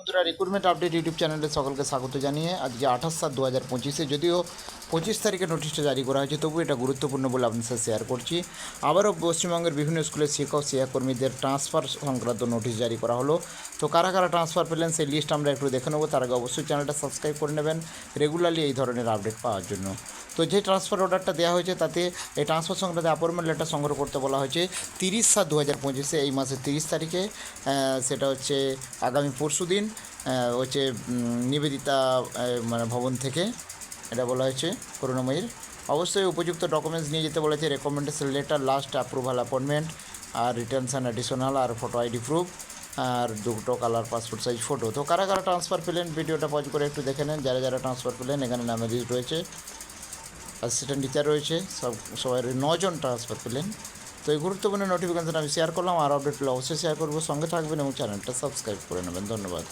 বন্ধুরা recruitment update YouTube চ্যানেলে সকলকে স্বাগত জানিয়ে আজকে আঠাশ সাত দু হাজার পঁচিশে যদিও পঁচিশ তারিখে নোটিশটা জারি করা হয়েছে তবু এটা গুরুত্বপূর্ণ বলে আপনার সাথে শেয়ার করছি। আবারও পশ্চিমবঙ্গের বিভিন্ন স্কুলের শিক্ষক, শিক্ষাকর্মীদের ট্রান্সফার সংক্রান্ত নোটিশ জারি করা হলো। তো কারা কারা ট্রান্সফার পেলেন সেই লিস্ট আমরা একটু দেখে নেব। তার আগে অবশ্যই চ্যানেলটা সাবস্ক্রাইব করে নেবেন। রেগুলারলি এই ধরনের আপডেট পাওয়ার জন্য। তো যে ট্রান্সফার অর্ডারটা দেওয়া হয়েছে, তাতে এই ট্রান্সফার সংক্রান্ত অ্যাপয়েন্টমেন্ট লেটার সংগ্রহ করতে বলা হয়েছে তিরিশ সাত দু হাজার পঁচিশে, এই মাসের তিরিশ তারিখে। সেটা হচ্ছে আগামী পরশু দিন হচ্ছে নিবেদিতা মানে ভবন থেকে এটা বলা হয়েছে করুণাময়ীর। অবশ্যই উপযুক্ত ডকুমেন্টস নিয়ে যেতে বলেছে recommendation letter last approval appointment R returns and additional আর ফটো আইডি প্রুফ আর দুটো কালার পাসপোর্ট সাইজ ফটো তো কারা কারা ট্রান্সফার পেলেন? ভিডিওটা পজ করে একটু দেখে নেন। যারা যারা ট্রান্সফার পেলেন, এখানে নামে লিস্ট রয়েছে। অ্যাসিস্ট্যান্ট টিচার রয়েছে। সব, সবাই নজন ট্রান্সফার পেলেন তো এই গুরুত্বপূর্ণ নোটিফিকেশন আমি শেয়ার করলাম, আর আপডেট পেলে অবশ্যই শেয়ার করব। সঙ্গে থাকবেন এবং চ্যানেলটা সাবস্ক্রাইব করে নেবেন। ধন্যবাদ।